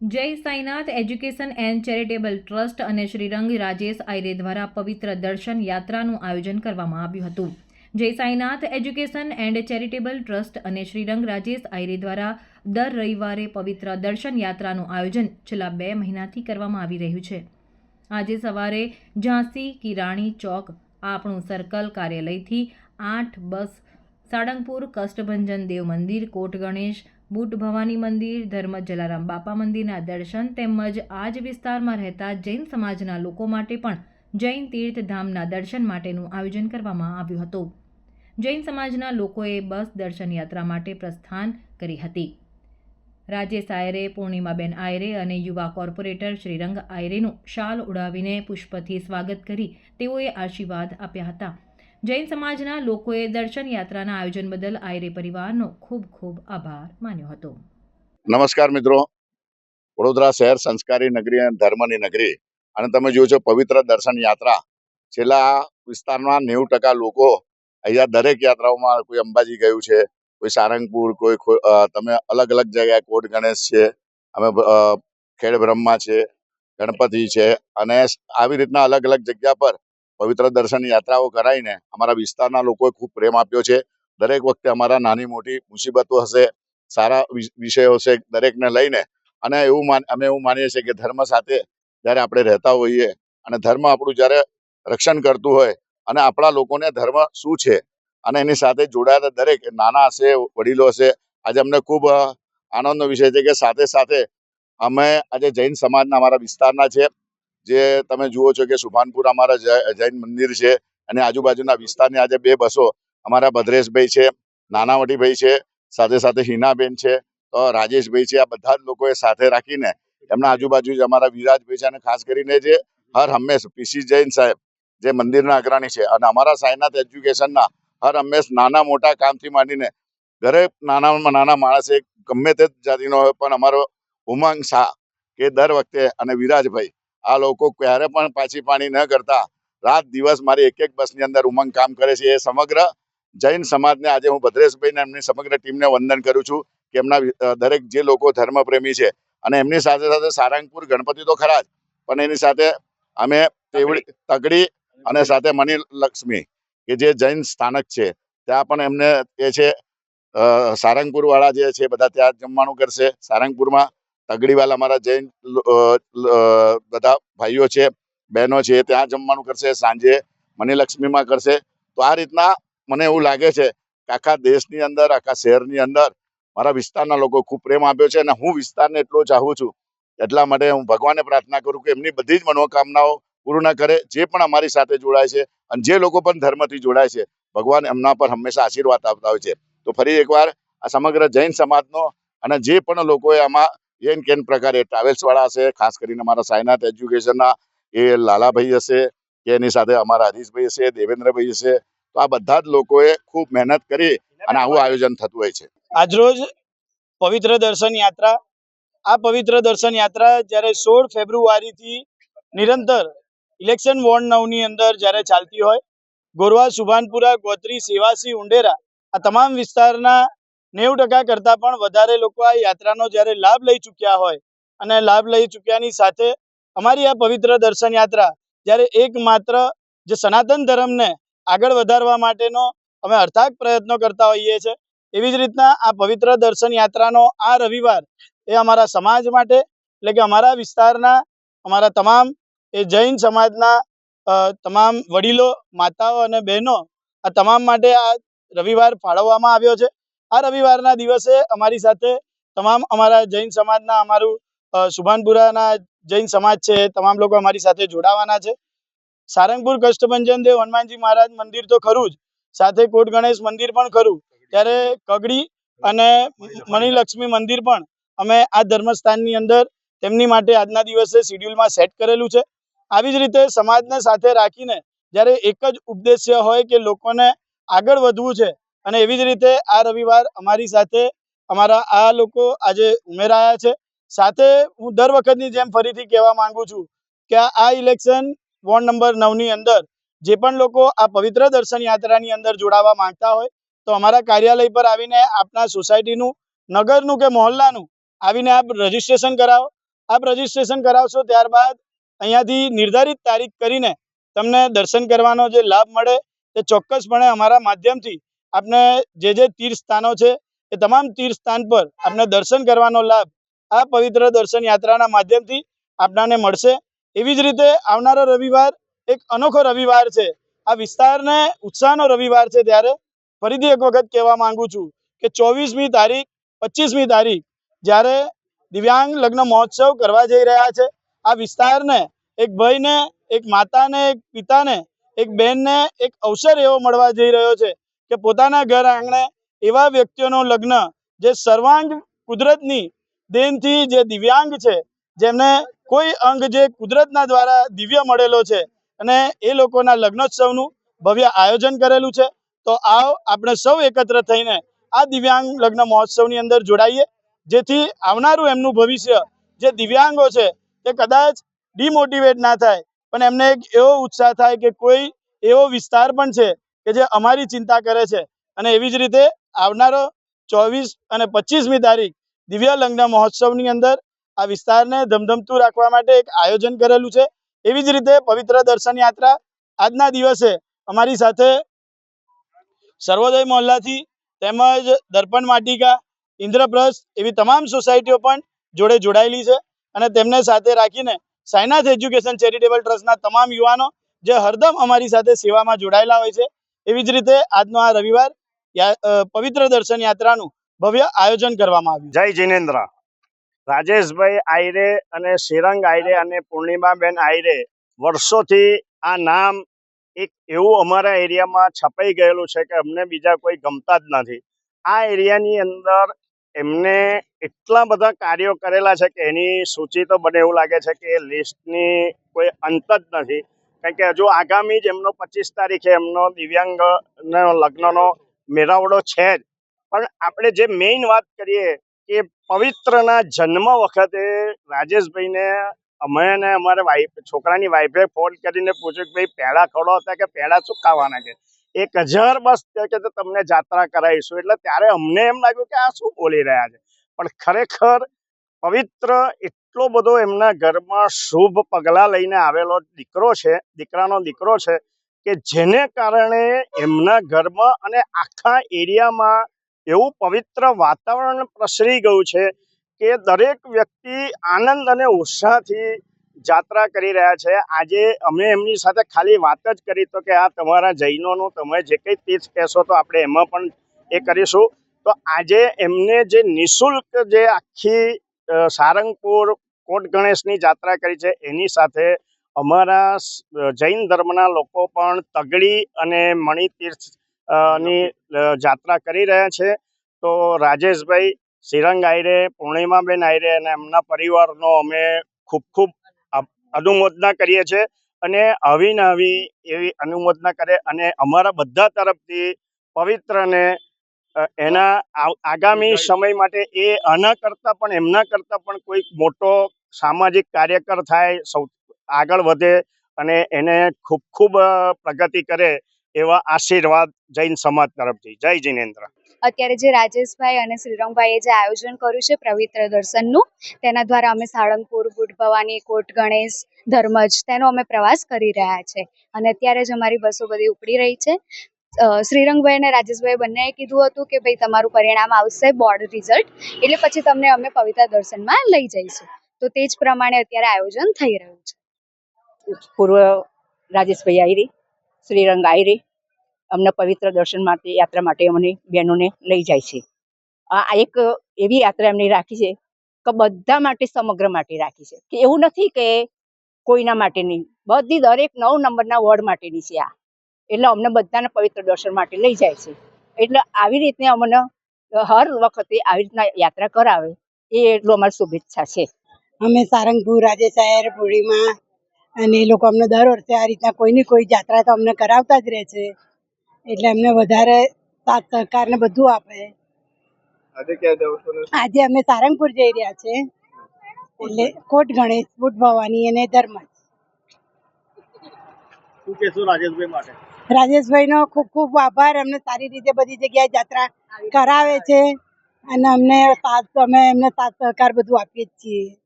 Jai Sainath education and charitable trust અને શ્રીરંગ રાજેશ આયરે દ્વારા પવિત્ર દર્શન યાત્રાનું આયોજન કરવામાં આવ્યું હતું. Jai Sainath education and charitable trust અને શ્રીરંગ રાજેશ આયરે દ્વારા દર રવિવારે પવિત્ર દર્શન યાત્રાનું આયોજન છેલ્લા બે મહિનાથી કરવામાં આવી રહ્યું છે. આજે સવારે ઝાંસી, કિરાણી ચોક, આપણું સર્કલ કાર્યાલયથી આઠ બસ, સાળંગપુર કષ્ટભંજન દેવ મંદિર, કોટ ગણેશ બુટ ભવાની મંદિર, ધર્મ જલારામ બાપા મંદિરના દર્શન તેમજ આ જ વિસ્તારમાં રહેતા જૈન સમાજના લોકો માટે પણ જૈન તીર્થધામના દર્શન માટેનું આયોજન કરવામાં આવ્યું હતું. જૈન સમાજના લોકોએ બસ દર્શન યાત્રા માટે પ્રસ્થાન કરી હતી. રાજેશ આયરે, પૂર્ણિમાબેન આયરે અને યુવા કોર્પોરેટર શ્રીરંગ આયરેનું શાલ ઉડાવીને પુષ્પથી સ્વાગત કરી તેઓએ આશીર્વાદ આપ્યા હતા. જૈન સમાજના લોકોએ દર્શન યાત્રાના આયોજન બદલ આયરે પરિવારનો ખૂબ ખૂબ આભાર માન્યો હતો. નમસ્કાર મિત્રો. વડોદરા શહેર સંસ્કારી નગરી અને ધર્મની નગરી. અને તમે જોયું છો પવિત્ર દર્શન યાત્રા. છેલ્લા વિસ્તારમાં નેવું ટકા લોકો અહીંયા દરેક યાત્રાઓમાં કોઈ અંબાજી ગયું છે, કોઈ સારંગપુર, કોઈ તમે અલગ અલગ જગ્યાએ કોટ ગણેશ છે, અમે ખેડ બ્રહ્મા છે, ગણપતિ છે અને આવી રીતના અલગ અલગ જગ્યા પર પવિત્ર દર્શન યાત્રાઓ કરાવીને અમારા વિસ્તારના લોકોએ ખૂબ પ્રેમ આપ્યો છે. દરેક વખતે અમારા નાની મોટી મુસીબતો હશે, સારા વિષયો હશે દરેકને લઈને. અને એવું અમે એવું માનીએ છીએ કે ધર્મ સાથે જ્યારે આપણે રહેતા હોઈએ અને ધર્મ આપણું જ્યારે રક્ષણ કરતું હોય અને આપણા લોકોને ધર્મ શું છે અને એની સાથે જોડાયેલા દરેક, નાના હશે, વડીલો હશે, આજે અમને ખૂબ આનંદનો વિષય છે કે સાથે સાથે અમે આજે જૈન સમાજના અમારા વિસ્તારના છે. જે તમે જુઓ છો કે સુભાનપુર અમારા જૈન મંદિર છે અને આજુબાજુના વિસ્તારની આજે બે બસો અમારા ભદ્રેશભાઈ છે, નાનાવટીભાઈ છે, સાથે સાથે હિનાબેન છે, તો રાજેશભાઈ છે, આ બધા જ લોકોએ સાથે રાખીને એમના આજુબાજુ જ અમારા વિરાજભાઈ છે અને ખાસ કરીને જે હર હંમેશ પીસી જૈન સાહેબ જે મંદિરના અગ્રણી છે અને અમારા સાયનાથ એજ્યુકેશનના હર હંમેશ નાના મોટા કામથી માંડીને દરેક નાનામાં નાના માણસે ગમે તે જાતિનો પણ અમારો ઉમંગ શાહ કે દર વખતે અને વિરાજભાઈ આ લોકો ક્યારે પણ પાછી પાણી ન કરતા. રાત દિવસ મારી એક એક બસની અંદર ઉમંગ કામ કરે છે. એ સમગ્ર જૈન સમાજને આજે હું ભદ્રેશભાઈને એમની સમગ્ર ટીમને વંદન કરું છું કે એમના દરેક જે લોકો ધર્મપ્રેમી છે અને એમની સાથે સાથે સારંગપુર ગણપતિ તો ખરા જ પણ એની સાથે અમે તેવડી તગડી. અને સાથે મની લક્ષ્મી કે જે જૈન સ્થાનક છે. ત્યાં પણ એમને એ છે સારંગપુર વાળા જે છે બધા ત્યાં જમવાનું કરશે. સારંગપુરમાં તગડીવાલા અમારા જૈન બધા ભાઈઓ છે, બહેનો છે ત્યાં જમવાનું કરશે, સાંજે મનીલક્ષ્મીમાં કરશે. તો આ રીતના મને એવું લાગે છે કે આખા દેશની અંદર, આખા શહેરની અંદર મારા વિસ્તારના લોકો ખૂબ પ્રેમ આપ્યો છે અને હું વિસ્તારને એટલો ચાહું છું. એટલા માટે હું ભગવાનને પ્રાર્થના કરું કે એમની બધી જ મનોકામનાઓ પૂર્ણ કરે, જે પણ અમારી સાથે જોડાય છે અને જે લોકો પણ ધર્મથી જોડાય છે, ભગવાન એમના પર હંમેશા આશીર્વાદ આપતા હોય છે. તો ફરી એકવાર આ સમગ્ર જૈન સમાજનો અને જે પણ લોકોએ આમાં એન કેન પ્રકારે ટ્રાવેલ્સવાળા હશે, ખાસ કરીને અમારા સાયનાથ એજ્યુકેશનના એ લાલાભાઈ હશે, કે એની સાથે અમારા હરીશભાઈ હશે, દેવેન્દ્રભાઈ હશે, તો આ બધા જ લોકોએ ખૂબ મહેનત કરી અને આવું આયોજન થતું હોય છે. આજરોજ પવિત્ર દર્શન યાત્રા, આ પવિત્ર દર્શન યાત્રા જ્યારે સોળ ફેબ્રુઆરીથી નિરંતર ઇલેક્શન વોર્ડ નવની અંદર જ્યારે ચાલતી હોય, ગોરવા, સુભાનપુરા, ગોત્રી, સેવાસી, ઉંડેરા, આ તમામ વિસ્તારના નેવું ટકા કરતાં પણ વધારે લોકો આ યાત્રાનો જ્યારે લાભ લઈ ચૂક્યા હોય અને લાભ લઈ ચૂક્યાની સાથે અમારી આ પવિત્ર દર્શન યાત્રા જ્યારે એકમાત્ર જે સનાતન ધર્મને આગળ વધારવા માટેનો અમે અર્થાત પ્રયત્નો કરતા હોઈએ છીએ એવી જ રીતના આ પવિત્ર દર્શન યાત્રાનો આ રવિવાર એ અમારા સમાજ માટે એટલે કે અમારા વિસ્તારના અમારા તમામ એ જૈન સમાજના તમામ વડીલો, માતાઓ અને બહેનો આ તમામ માટે આ રવિવાર ફાળવવામાં આવ્યો છે. આ રવિવારના દિવસે અમારી સાથે તમામ અમારા જૈન સમાજના, અમારું સુભાનપુરાના જૈન સમાજ છે તમામ લોકો અમારી સાથે જોડાવાના છે. સારંગપુર કષ્ટભંજન દેવ હનુમાનજી મહારાજ મંદિર તો ખરું જ, સાથે કોટ ગણેશ મંદિર પણ ખરું. ત્યારે કગડી અને મણિલક્ષ્મી મંદિર પણ અમે આ ધર્મસ્થાનની અંદર તેમની માટે આજના દિવસે શિડ્યુલમાં સેટ કરેલું છે. આવી જ રીતે સમાજને સાથે રાખીને જ્યારે એક જ ઉપદેશ્ય હોય કે લોકોને આગળ વધવું છે અને એવી જ રીતે આ રવિવાર અમારી સાથે અમારા આ લોકો આજે ઉમેરાયા છે. સાથે હું દર વખતની જેમ ફરીથી કહેવા માંગુ છું કે આ- ઇલેક્શન વોર્ડ નંબર નવની અંદર જે પણ લોકો આ પવિત્ર દર્શન યાત્રાની અંદર જોડાવા માંગતા હોય, તો અમારા કાર્યાલય પર આવીને આપના સોસાયટીનું, નગરનું કે મહોલ્લાનું આવીને આપ રજીસ્ટ્રેશન કરાવો. આપ રજીસ્ટ્રેશન કરાવશો ત્યારબાદ અહીંયાથી નિર્ધારિત તારીખ કરીને તમને દર્શન કરવાનો જે લાભ મળે તે ચોક્કસપણે અમારા માધ્યમથી આપને જે જે તીર્થ સ્થાનો છે, એ તમામ તીર્થ સ્થાન પર આપને દર્શન કરવાનો લાભ આ પવિત્ર દર્શન યાત્રાના માધ્યમથી આપણાને મળશે. એવી જ રીતે આવનારો રવિવાર એક અનોખો રવિવાર છે. આ વિસ્તારને ઉત્સાહનો રવિવાર છે ત્યારે ફરીથી એક વખત કહેવા માંગુ છું કે ચોવીસમી તારીખ પચીસમી તારીખ જ્યારે દિવ્યાંગ લગ્ન મહોત્સવ કરવા જઈ રહ્યા છે, આ વિસ્તારને એક ભાઈને, એક માતાને, એક પિતાને, એક બહેનને એક અવસર એવો મળવા જઈ રહ્યો છે કે પોતાના ઘર આંગણે એવા વ્યક્તિઓનો લગ્ન જે સર્વાંગ કુદરતની દેનથી જે દિવ્યાંગ છે, જેમને કોઈ અંગ જે કુદરતના દ્વારા દિવ્ય મળેલો છે અને એ લોકોના લગ્નોત્સવનું ભવ્ય આયોજન કરેલું છે, તો આવો આપણે સૌ એકત્ર થઈને આ દિવ્યાંગ લગ્ન મહોત્સવની અંદર જોડાઈએ, જેથી આવનારું એમનું ભવિષ્ય જે દિવ્યાંગો છે તે કદાચ ડિમોટિવેટ ના થાય, પણ એમને એક એવો ઉત્સાહ થાય કે કોઈ એવો વિસ્તાર પણ છે કે જે અમારી ચિંતા કરે છે. અને એવી જ રીતે આવનારો ચોવીસ અને પચીસમી તારીખ દિવ્ય લગ્ન મહોત્સવની અંદર આ વિસ્તારને ધમધમતું રાખવા માટે એક આયોજન કરેલું છે. એવી જ રીતે પવિત્ર દર્શન યાત્રા આજના દિવસે અમારી સાથે સર્વોદય મહોલ્લાથી તેમજ દર્પણ માટિકા, ઇન્દ્રપ્રસ્થ એવી તમામ સોસાયટીઓ પણ જોડે જોડાયેલી છે. અને તેમને સાથે રાખીને સાયનાથ એજ્યુકેશન ચેરિટેબલ ટ્રસ્ટના તમામ યુવાનો જે હરદમ અમારી સાથે સેવામાં જોડાયેલા હોય છે. એવી જ રીતે આજનો આ રવિવાર પવિત્ર દર્શન યાત્રાનું ભવ્ય આયોજન કરવામાં આવ્યું. જય જિનેન્દ્ર. રાજેશભાઈ આયરે અને શ્રીરંગ આયરે અને પૂર્ણિમાબેન આયરે વર્ષોથી આ નામ એક એવું અમારા એરિયામાં છપાઈ ગયેલું છે કે અમને બીજા કોઈ ગમતા જ નથી. આ એરિયાની અંદર એમને એટલા બધા કાર્યો કરેલા છે કે એની સૂચિ તો બને એવું લાગે છે કે લિસ્ટની કોઈ અંત જ નથી. કારણ કે હજુ આગામી જ એમનો પચીસ તારીખે એમનો દિવ્યાંગ લગ્નનો મેળાવડો છે જ. પણ આપણે જે મેઇન વાત કરીએ કે પવિત્રના જન્મ વખતે રાજેશભાઈને અમે ને અમારે વાઈફ છોકરાની વાઈફે ફોન કરીને પૂછ્યું કે ભાઈ, પેડા ખડો હતા કે, પેડા શું ખાવાના છે એક હજાર બસ કે તમને જાત્રા કરાવીશું. એટલે ત્યારે અમને એમ લાગ્યું કે આ શું બોલી રહ્યા છે? પણ ખરેખર પવિત્ર એટલો બધો એમના ઘરમાં શુભ પગલાં લઈને આવેલો દીકરો છે, દીકરાનો દીકરો છે, કે જેને કારણે એમના ઘરમાં અને આખા એરિયામાં એવું પવિત્ર વાતાવરણ પ્રસરી ગયું છે કે દરેક વ્યક્તિ આનંદ અને ઉત્સાહથી જાત્રા કરી રહ્યા છે. આજે અમે એમની સાથે ખાલી વાત જ કરી તો કે આ તમારા જૈનોનું તમે જે કંઈ તીર્થ કહેશો તો આપણે એમાં પણ એ કરીશું. તો આજે એમને જે નિઃશુલ્ક જે આખી સારંગપુર કોટ ગણેશની જાત્રા કરી છે. એની સાથે અમારા જૈન ધર્મના લોકો પણ તગડી અને મણિતીર્થની જાત્રા કરી રહ્યા છે. તો રાજેશભાઈ શ્રીરંગ આયરે, પૂર્ણિમાબેન આયરે અને એમના પરિવારનો અમે ખૂબ ખૂબ અનુમોદના કરીએ છીએ અને આવી આવી એવી અનુમોદના કરે અને અમારા બધા તરફથી પવિત્રને એના આગામી સમય માટે એ આના કરતાં પણ એમના કરતાં પણ કોઈક મોટો સામાજિક કાર્યકર થાય સૌ આગળ વધે અને એને ખૂબ ખૂબ પ્રગતિ કરે એવા આશીર્વાદ જૈન સમાજ તરફથી. જય જિનેન્દ્ર. અત્યારે જે રાજેશભાઈ અને શ્રીરંગભાઈએ જે આયોજન કર્યું છે પવિત્ર દર્શનનું તેના દ્વારા અમે સાળંગપુર બુટ ભવાની કોટ ગણેશ ધર્મજ તેનો અમે પ્રવાસ કરી રહ્યા છે. અને અત્યારે જ અમારી બસો બધી ઉપડી રહી છે. શ્રીરંગભાઈ અને રાજેશભાઈ બંનેએ કીધું હતું કે ભાઈ તમારું પરિણામ આવશે બોર્ડ રિઝલ્ટ એટલે પછી તમને અમે પવિત્ર દર્શનમાં લઈ જઈશું. તો તે જ પ્રમાણે અત્યારે આયોજન થઈ રહ્યું છે. પૂર્વ રાજેશભાઈ આયરી, શ્રીરંગ આયરી, અમને પવિત્ર દર્શન માટે, યાત્રા માટે અમને બહેનોને લઈ જાય છે. આ એક એવી યાત્રા એમની રાખી છે કે બધા માટે, સમગ્ર માટે રાખી છે. કે એવું નથી કે કોઈના માટે નહીં. બધી દરેક નવ નંબરના વોર્ડ માટેની છે આ. એટલે અમને બધાને પવિત્ર દર્શન માટે લઈ જાય છે. એટલે આવી રીતે અમને હર વખતે આવી રીતના યાત્રા કરાવે એ એટલું અમારી શુભેચ્છા છે. અમે સારંગપુર રાજેશાયર પૂર્ણિમા અને એ લોકો અમને દર વર્ષે આ રીતના કોઈની કોઈ યાત્રા તો અમને કરાવતા જ રહે છે. એટલે અમને વધારે સાથ સહકાર ને બધું આપે. આજે અમે સારંગપુર જઈ રહ્યા છે. એટલે કોટ ગણેશ બુટ ભવાની અને ધર્મ શું કહેશો રાજેશભાઈ માટે? રાજેશભાઈનો ખૂબ ખૂબ આભાર. અમને સારી રીતે બધી જગ્યાએ જાત્રા કરાવે. છે અને અમને સાથ અમે એમને સાથ સહકાર બધું આપીએ જ છીએ.